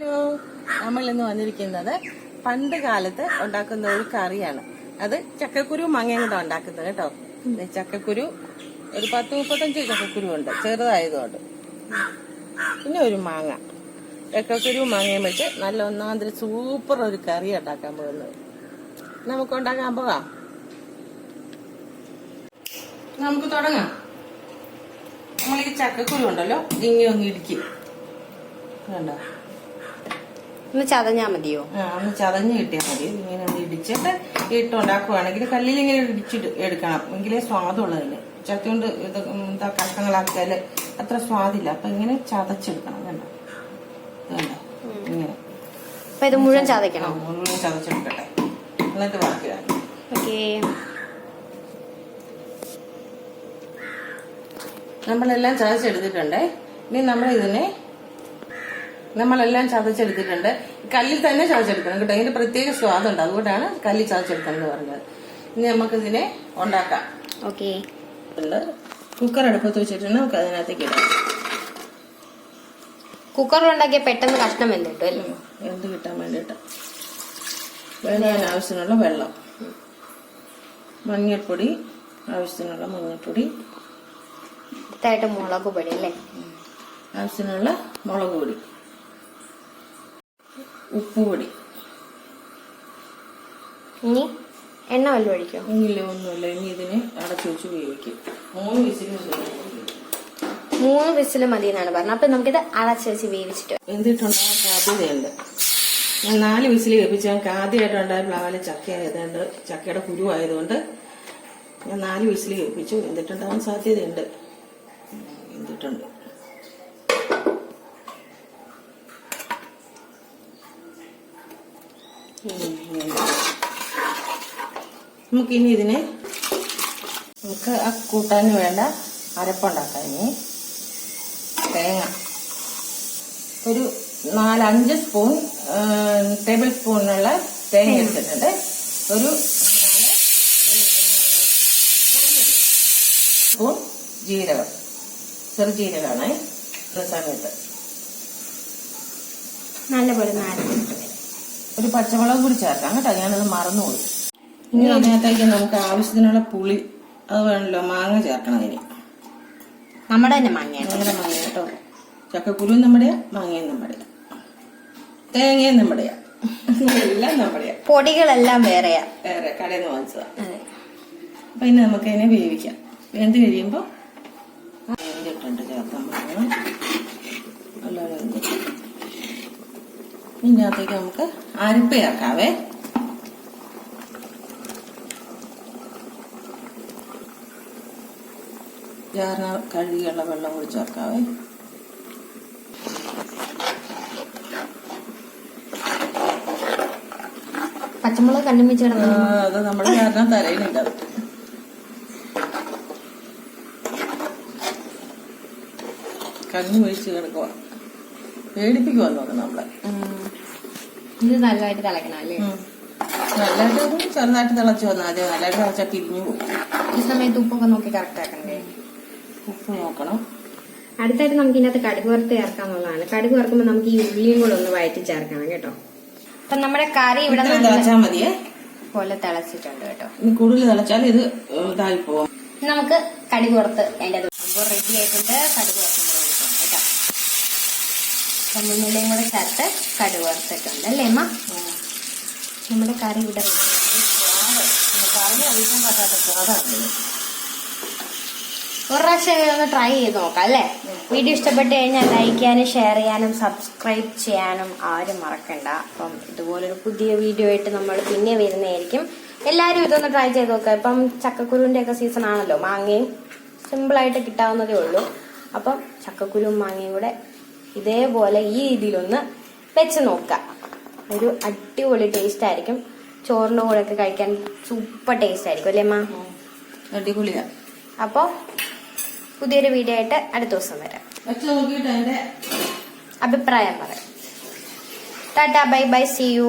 Hello. നമ്മൾ ഇന്ന് വന്നിരിക്കുന്നത് പണ്ട് കാലത്ത് ഉണ്ടാക്കുന്ന ഒരു കറിയാണ്. അത് ചക്കക്കുരു മാങ്ങയും കൂടെ ഉണ്ടാക്കുന്നത് കേട്ടോ. ചക്കക്കുരു ഒരു പത്ത് മുപ്പത്തഞ്ച് ചക്കക്കുരു ഉണ്ട്. ചെറുതായതുകൊണ്ട്. പിന്നെ ഒരു മാങ്ങ. ചക്കക്കുരു മാങ്ങയും വെച്ച് നല്ല ഒന്നാന്തര സൂപ്പർ ഒരു കറി ഉണ്ടാക്കാൻ പോകുന്നത്. നമുക്ക് ഉണ്ടാക്കാൻ പോകാം നമുക്ക് തുടങ്ങാം. നമ്മൾ ഈ ചക്കക്കുരു ഉണ്ടല്ലോ ഇങ്ങനെ ഒന്ന് ഇടിക്കും. കണ്ടോ? ഒന്ന് ചതഞ്ഞാ മതിയോ? ആ ഒന്ന് ചതഞ്ഞ് കിട്ടിയാൽ മതി. ഇങ്ങനെ ഒന്ന് ഇടിച്ചിട്ട് ഇട്ടുണ്ടാക്കുവാണെങ്കിൽ കല്ലിൽ ഇങ്ങനെ ഇടിച്ചിട്ട് എടുക്കണം. എങ്കിലേ സ്വാദുള്ളതിന് ചക്ക കൊണ്ട് ഇത് എന്താ കഷ്ണങ്ങളാക്കിയാൽ അത്ര സ്വാദില്ല. അപ്പൊ ഇങ്ങനെ ചതച്ചെടുക്കണം കണ്ടോ? ഇങ്ങനെ. അപ്പൊ ഇത് മുഴുവൻ ചതയ്ക്കണം. മുഴുവൻ ചതച്ചെടുക്കട്ടെ. എന്നിട്ട് ബാക്കി ഓക്കേ. നമ്മളെല്ലാം ചതച്ചെടുത്തിട്ടുണ്ടേ. ഇനി നമ്മൾ ഇതിനെ നമ്മളെല്ലാം ചതച്ചെടുത്തിട്ടുണ്ട്. കല്ലിൽ തന്നെ ചതച്ചെടുക്കണം കേട്ടോ. അതിന്റെ പ്രത്യേക സ്വാദുണ്ട് അതുകൊണ്ടാണ് കല്ലിൽ ചതച്ചെടുക്കണം എന്ന് പറഞ്ഞത്. ഇനി നമുക്ക് ഇതിനെ ഉണ്ടാക്കാം. ഓക്കെ. കുക്കർ അടുപ്പത്ത് വെച്ചിട്ടുണ്ട്. നമുക്ക് അതിനകത്തേക്ക് ഇടാം. കുക്കർ ഉണ്ടാക്കിയ പെട്ടെന്ന് കഷ്ണം വെന്തിട്ടു അല്ലേ? എന്ത് കിട്ടാൻ വേണ്ടിട്ട് വേകാൻ ആവശ്യത്തിനുള്ള വെള്ളം. മഞ്ഞൾപ്പൊടി ആവശ്യത്തിനുള്ള മഞ്ഞൾപ്പൊടി. മുളക് പൊടി അല്ലേ? ആവശ്യത്തിനുള്ള മുളക് പൊടി. ഉപ്പുപൊടി. ഇനി എണ്ണ വല്ലതും ഒഴിക്കോ ഇല്ല ഒന്നുമില്ല. ഇനി ഇതിന് അടച്ചു വെച്ച് ഉപയോഗിക്കും മൂന്ന് വിസിൽ മൂന്ന് വിസിൽ മതി എന്നാണ് പറഞ്ഞത്. അപ്പൊ നമുക്കിത് അടച്ചു വെച്ച് വേവിച്ചിട്ട് എന്തിട്ടുണ്ടാകാൻ സാധ്യതയുണ്ട് ഞാൻ നാല് വിസിൽ കേൾപ്പിച്ച് ഞങ്ങൾക്ക് ആദ്യമായിട്ടുണ്ടായ പ്ലാവിലെ ചക്ക ആയതുകൊണ്ട് ചക്കയുടെ കുരു ആയതുകൊണ്ട് ഞാൻ നാല് വിസിൽ കേൾപ്പിച്ചു എന്തിട്ടുണ്ടാവാൻ സാധ്യതയുണ്ട്. എന്തിട്ടുണ്ട്? നമുക്കിനി ഇതിന് നമുക്ക് ആ കൂട്ടാന് വേണ്ട. അരപ്പുണ്ടാക്കാം ഇനി. തേങ്ങ. ഒരു നാലഞ്ച് സ്പൂൺ ടേബിൾ സ്പൂണിനുള്ള തേങ്ങ എടുത്തിട്ടുണ്ട്. ഒരു സ്പൂൺ ജീരകം. ചെറു ജീരകമാണ്. സമയത്ത്. നല്ലപോലെ നാരങ്ങ ഒരു പച്ചമുളക് കൂടി ചേർക്കാം കേട്ടോ. ഞാനത് മറന്നുപോയി. ഇനി അതിനകത്തേക്ക് നമുക്ക് ആവശ്യത്തിനുള്ള പുളി അത് വേണല്ലോ മാങ്ങ ചേർക്കണം ഇനി നമ്മുടെ തന്നെ മാങ്ങ നമ്മുടെ മാങ്ങ കേട്ടോ ചക്കക്കുരുവും നമ്മുടെയാ മാങ്ങയും നമ്മുടെയാ. തേങ്ങയും നമ്മുടെയാ. എല്ലാം നമ്മുടെയാ. പൊടികളെല്ലാം വേറെയാ. വേറെ കടയിൽ നിന്ന് വാങ്ങിച്ചതാ. അപ്പൊ ഇനി നമുക്ക് അതിനെ വേവിക്കാം. വെന്ത് കഴിയുമ്പോ ഇതിനകത്തേക്ക് നമുക്ക് അരപ്പ് ചേർക്കാവേ ജാറിന കഴുകിയുള്ള വെള്ളം കൂടി ചേർക്കാവേ. പച്ചമുളക് കണ്ടുമിച്ച് അത് നമ്മുടെ കാരണം തരയിലുണ്ട് കണ്ണു ഒഴിച്ച് കിടക്കുക പേടിപ്പിക്കുവാൻ നോക്കണം നമ്മളെ. ഇത് നല്ലതായിട്ട് തിളക്കണം അല്ലേ. നല്ലതായിട്ട് ചെറുതായിട്ട് തിളച്ച് വന്നാൽ ആദ്യം നല്ലതായിട്ട് തിളച്ചാൽ പിരിഞ്ഞു പോകും. ഈ സമയത്ത് ഉപ്പൊക്കെ നോക്കി കറക്റ്റ് ആക്കണ്ടേ? ഉപ്പ് നോക്കണം. അടുത്തായിട്ട് നമുക്ക് ഇതിനകത്ത് കടുക് വറുത്ത് ചേർക്കാന്നുള്ളതാണ് കടുക് വറുക്കുമ്പോൾ നമുക്ക് ഈ ഉള്ളിയും കൂടെ ഒന്ന് വയറ്റി ചേർക്കണം കേട്ടോ. അപ്പൊ നമ്മുടെ കറി ഇവിടെ തിളച്ചാൽ മതിയേ. പോലെ തിളച്ചിട്ടുണ്ട് കേട്ടോ. ഇനി കൂടുതൽ തിളച്ചാൽ ഇത് ഇതായി പോകും നമുക്ക് കടുക് വറുത്ത് അതിന്റെ റെഡി ആയിട്ടുണ്ട്. കടുക് വറുത്ത് ചമ്മുള്ളിയും കൂടെ ചേർത്ത് കടുക് വറുത്തിട്ടുണ്ട് അല്ലേ അമ്മ? നമ്മുടെ കറി ഇവിടെ. ഒരു പ്രാവശ്യം ഒന്ന് ട്രൈ ചെയ്ത് നോക്കാം അല്ലേ? വീഡിയോ ഇഷ്ടപ്പെട്ട് കഴിഞ്ഞാൽ ലൈക്ക് ചെയ്യാനും ഷെയർ ചെയ്യാനും സബ്സ്ക്രൈബ് ചെയ്യാനും ആരും മറക്കണ്ട. അപ്പം ഇതുപോലൊരു പുതിയ വീഡിയോ ആയിട്ട് നമ്മൾ പിന്നെ വരുന്നതായിരിക്കും. എല്ലാവരും ഇതൊന്ന് ട്രൈ ചെയ്ത് നോക്കുക ഇപ്പം ചക്കക്കുരുവിന്റെ ഒക്കെ സീസൺ ആണല്ലോ. മാങ്ങയും സിമ്പിളായിട്ട് കിട്ടാവുന്നതേ ഉള്ളൂ. അപ്പം ചക്കക്കുരുവും മാങ്ങയും കൂടെ ഇതേപോലെ ഈ രീതിയിലൊന്ന് വെച്ച് നോക്കുക ഒരു അടിപൊളി ടേസ്റ്റ് ആയിരിക്കും. ചോറിന്റെ കൂടെ ഒക്കെ കഴിക്കാൻ സൂപ്പർ ടേസ്റ്റ് ആയിരിക്കും അല്ലേ അമ്മ? ഉം. അടിപൊളിയാ. അപ്പോൾ പുതിയൊരു വീഡിയോ ആയിട്ട് അടുത്ത ദിവസം വരാം. അഭിപ്രായം പറയാം tata bye bye see you